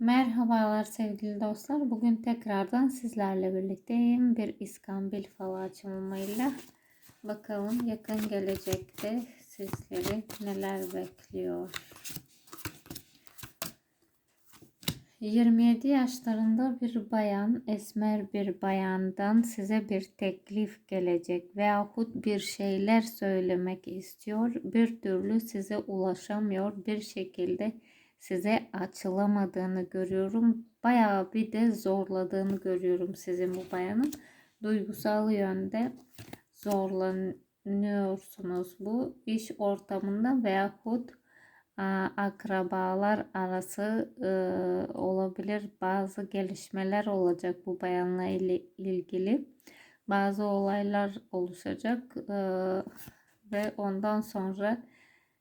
Merhabalar sevgili dostlar. Bugün tekrardan sizlerle birlikteyim. Bir İskambil falı açılımıyla. Bakalım yakın gelecekte sizleri neler bekliyor. 27 yaşlarında bir bayan, esmer bir bayandan size bir teklif gelecek veyahut bir şeyler söylemek istiyor. Bir türlü size ulaşamıyor. Bir şekilde size açılamadığını görüyorum. Bayağı bir de zorladığını görüyorum sizin bu bayanın. Duygusal yönde zorlanıyorsunuz bu iş ortamında veyahut akrabalar arası e, olabilir. Bazı gelişmeler olacak bu bayanla ilgili. Bazı olaylar oluşacak e, ve ondan sonra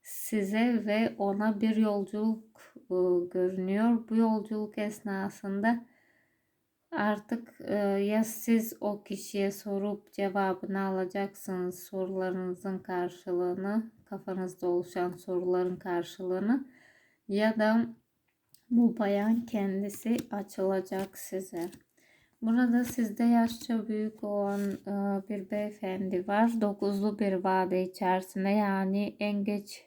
size ve ona bir yolculuk e, görünüyor. Bu yolculuk esnasında artık e, ya siz o kişiye sorup cevabını alacaksınız sorularınızın karşılığını, kafanızda oluşan soruların karşılığını ya da bu bayan kendisi açılacak size. Burada sizde yaşça büyük olan e, bir beyefendi var. Dokuzlu bir vade içerisinde yani en geç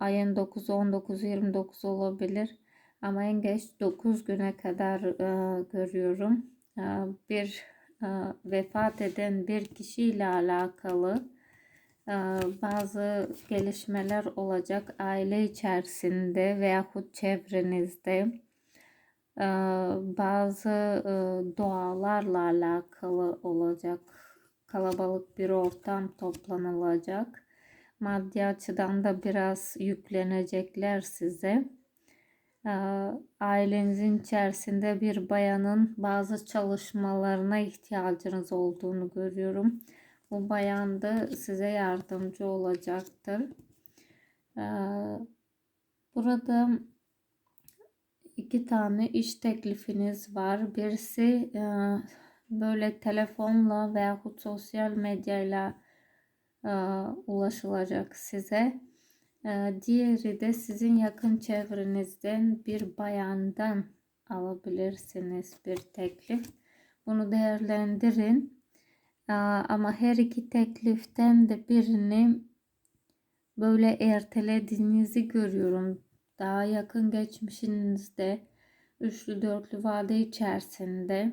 ayın 9, 19, 29 olabilir. Ama en geç 9 güne kadar e, görüyorum. E, bir e, vefat eden bir kişiyle alakalı bazı gelişmeler olacak aile içerisinde veyahut çevrenizde bazı doğalarla alakalı olacak kalabalık bir ortam toplanılacak maddi açıdan da biraz yüklenecekler size. Ee, ailenizin içerisinde bir bayanın bazı çalışmalarına ihtiyacınız olduğunu görüyorum. Bu bayan da size yardımcı olacaktır. Ee, burada iki tane iş teklifiniz var. Birisi e, böyle telefonla veyahut sosyal medyayla ulaşılacak size. E, diğeri de sizin yakın çevrenizden bir bayandan alabilirsiniz bir teklif. Bunu değerlendirin. E, ama her iki tekliften de birini böyle ertelediğinizi görüyorum. Daha yakın geçmişinizde üçlü dörtlü vade içerisinde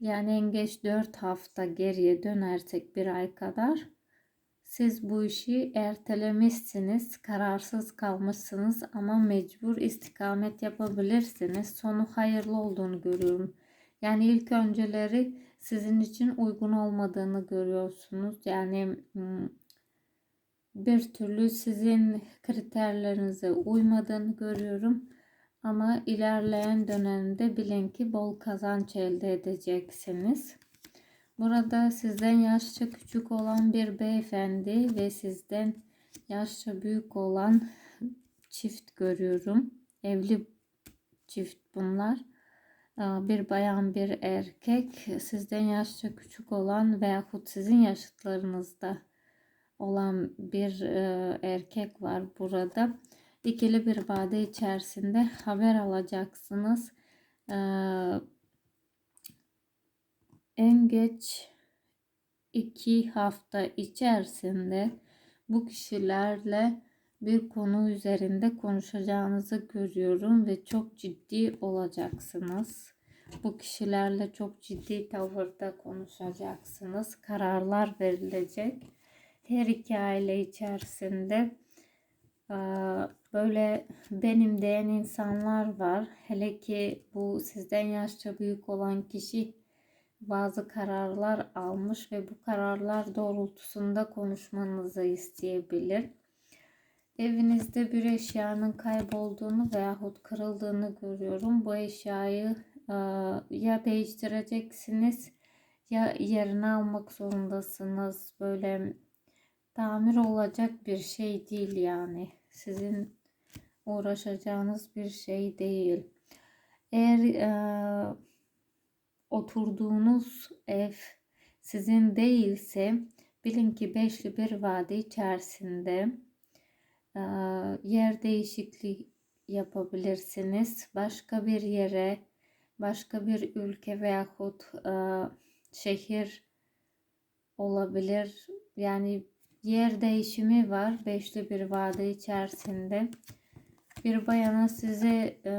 yani en geç 4 hafta geriye dönersek bir ay kadar siz bu işi ertelemişsiniz, kararsız kalmışsınız ama mecbur istikamet yapabilirsiniz. Sonu hayırlı olduğunu görüyorum. Yani ilk önceleri sizin için uygun olmadığını görüyorsunuz. Yani bir türlü sizin kriterlerinize uymadığını görüyorum. Ama ilerleyen dönemde bilin ki bol kazanç elde edeceksiniz. Burada sizden yaşça küçük olan bir beyefendi ve sizden yaşça büyük olan çift görüyorum. Evli çift bunlar. Ee, bir bayan bir erkek sizden yaşça küçük olan veyahut sizin yaşıtlarınızda olan bir e, erkek var burada. İkili bir vade içerisinde haber alacaksınız. En geç iki hafta içerisinde bu kişilerle bir konu üzerinde konuşacağınızı görüyorum ve çok ciddi olacaksınız. Bu kişilerle çok ciddi tavırda konuşacaksınız. Kararlar verilecek. Her iki aile içerisinde böyle benim diyen insanlar var. Hele ki bu sizden yaşça büyük olan kişi bazı kararlar almış ve bu kararlar doğrultusunda konuşmanızı isteyebilir. Evinizde bir eşyanın kaybolduğunu veyahut kırıldığını görüyorum. Bu eşyayı e, ya değiştireceksiniz ya yerine almak zorundasınız. Böyle tamir olacak bir şey değil yani. Sizin uğraşacağınız bir şey değil. Eğer e, oturduğunuz ev sizin değilse bilin ki beşli bir vade içerisinde yer değişikliği yapabilirsiniz. Başka bir yere, başka bir ülke veyahut e, şehir olabilir. Yani yer değişimi var beşli bir vade içerisinde. Bir bayana size e,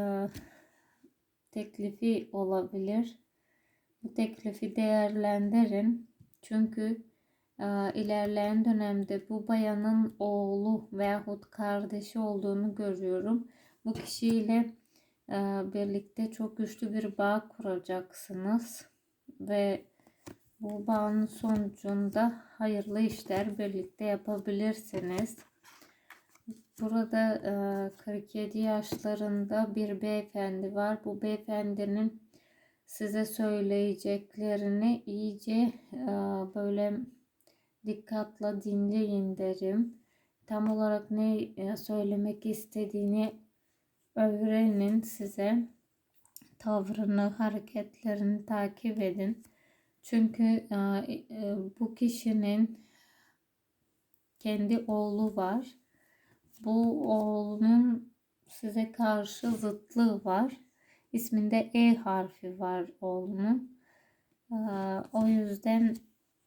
teklifi olabilir. Bu teklifi değerlendirin. Çünkü e, ilerleyen dönemde bu bayanın oğlu veyahut kardeşi olduğunu görüyorum. Bu kişiyle e, birlikte çok güçlü bir bağ kuracaksınız ve bu bağın sonucunda hayırlı işler birlikte yapabilirsiniz. Burada e, 47 yaşlarında bir beyefendi var. Bu beyefendinin size söyleyeceklerini iyice e, böyle dikkatle dinleyin derim. Tam olarak ne e, söylemek istediğini öğrenin size. Tavrını, hareketlerini takip edin. Çünkü e, bu kişinin kendi oğlu var. Bu oğlunun size karşı zıtlığı var. İsminde E harfi var oğlunun. E, o yüzden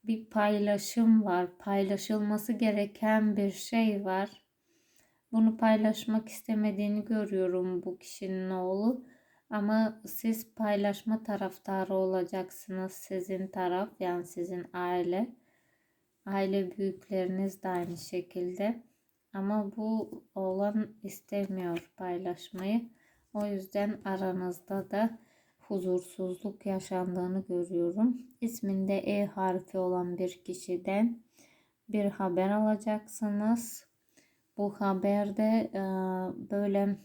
bir paylaşım var. Paylaşılması gereken bir şey var. Bunu paylaşmak istemediğini görüyorum bu kişinin oğlu. Ama siz paylaşma taraftarı olacaksınız. Sizin taraf yani sizin aile. Aile büyükleriniz de aynı şekilde. Ama bu oğlan istemiyor paylaşmayı. O yüzden aranızda da huzursuzluk yaşandığını görüyorum. İsminde E harfi olan bir kişiden bir haber alacaksınız. Bu haberde e, böyle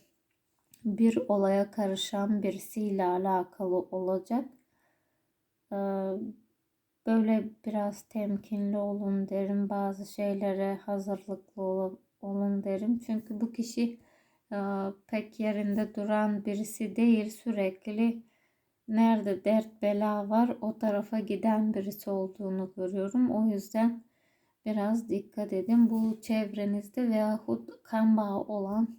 bir olaya karışan birisiyle alakalı olacak. Ee, böyle biraz temkinli olun derim. Bazı şeylere hazırlıklı olun derim. Çünkü bu kişi e, pek yerinde duran birisi değil. Sürekli nerede dert bela var o tarafa giden birisi olduğunu görüyorum. O yüzden biraz dikkat edin. Bu çevrenizde veyahut kan bağı olan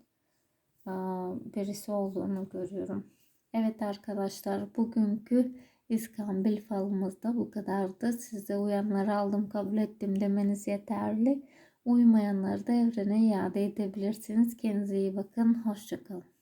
birisi olduğunu görüyorum. Evet arkadaşlar bugünkü İskambil falımız da bu kadardı. Size uyanları aldım kabul ettim demeniz yeterli. Uymayanları da evrene iade edebilirsiniz. Kendinize iyi bakın. Hoşçakalın.